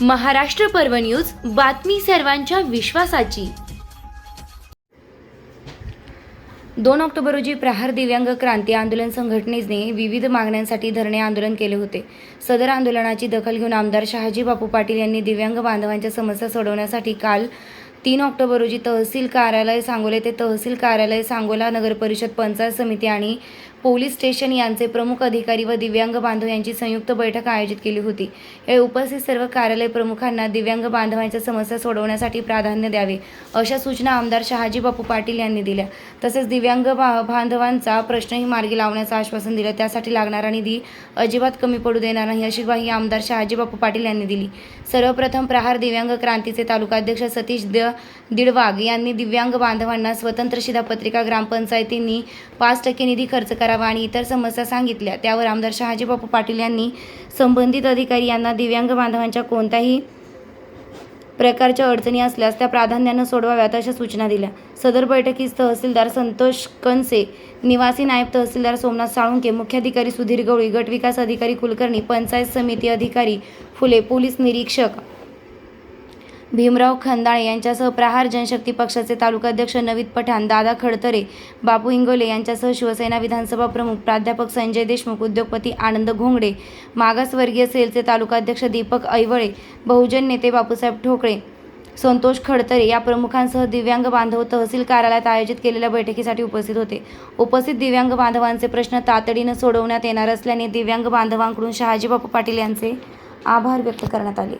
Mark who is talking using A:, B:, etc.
A: महाराष्ट्र पर्व न्यूज बातमी सर्वांच्या विश्वासाची. दोन ऑक्टोबर रोजी प्रहार दिव्यांग क्रांती आंदोलन संघटनेने विविध मागण्यांसाठी धरणे आंदोलन केले होते. सदर आंदोलनाची दखल घेऊन आमदार शहाजी बापू पाटील यांनी दिव्यांग बांधवांच्या समस्या सोडवण्यासाठी काल तीन ऑक्टोबर रोजी तहसील कार्यालय सांगोले ते तहसील कार्यालय सांगोला नगर परिषद पंचायत समिती आणि पोलीस स्टेशन यांचे प्रमुख अधिकारी व दिव्यांग बांधव यांची संयुक्त बैठक आयोजित केली होती. यावेळी उपस्थित सर्व कार्यालय प्रमुखांना दिव्यांग बांधवांच्या समस्या सोडवण्यासाठी प्राधान्य द्यावे अशा सूचना आमदार शहाजी बापू पाटील यांनी दिल्या. तसेच दिव्यांग बा बांधवांचा प्रश्नही मार्गी लावण्याचं आश्वासन दिलं. त्यासाठी लागणारा निधी अजिबात कमी पडू देणार नाही अशी ग्वाही आमदार शहाजी बापू पाटील यांनी दिली. सर्वप्रथम प्रहार दिव्यांग क्रांतीचे तालुकाध्यक्ष सतीश द दिडवाग यांनी दिव्यांग बांधवांना स्वतंत्र शिधापत्रिका ग्रामपंचायतींनी पाच टक्के निधी खर्च करावा आणि इतर समस्या सांगितल्या. त्यावर आमदार शहाजी बापू पाटील यांनी संबंधित अधिकारी यांना दिव्यांग बांधवांच्या कोणत्याही प्रकारच्या अडचणी असल्यास त्या प्राधान्यानं सोडवाव्यात अशा सूचना दिल्या. सदर बैठकीस तहसीलदार संतोष कनसे निवासी नायब तहसीलदार सोमनाथ साळुंके मुख्याधिकारी सुधीर गवळी गटविकास अधिकारी कुलकर्णी पंचायत समिती अधिकारी फुले पोलीस निरीक्षक भीमराव खंदाळे यांच्यासह प्रहार जनशक्ती पक्षाचे तालुकाध्यक्ष नवीद पठाण दादा खडतरे बापू इंगोले यांच्यासह शिवसेना विधानसभा प्रमुख प्राध्यापक संजय देशमुख उद्योगपती आनंद घोंगडे मागासवर्गीय सेलचे तालुकाध्यक्ष दीपक ऐवळे बहुजन नेते बापूसाहेब ठोकळे संतोष खडतरे या प्रमुखांसह दिव्यांग बांधव तहसील कार्यालयात आयोजित केलेल्या बैठकीसाठी उपस्थित होते. उपस्थित दिव्यांग बांधवांचे प्रश्न तातडीनं सोडवण्यात येणार असल्याने दिव्यांग बांधवांकडून शहाजीबापू पाटील यांचे आभार व्यक्त करण्यात आले.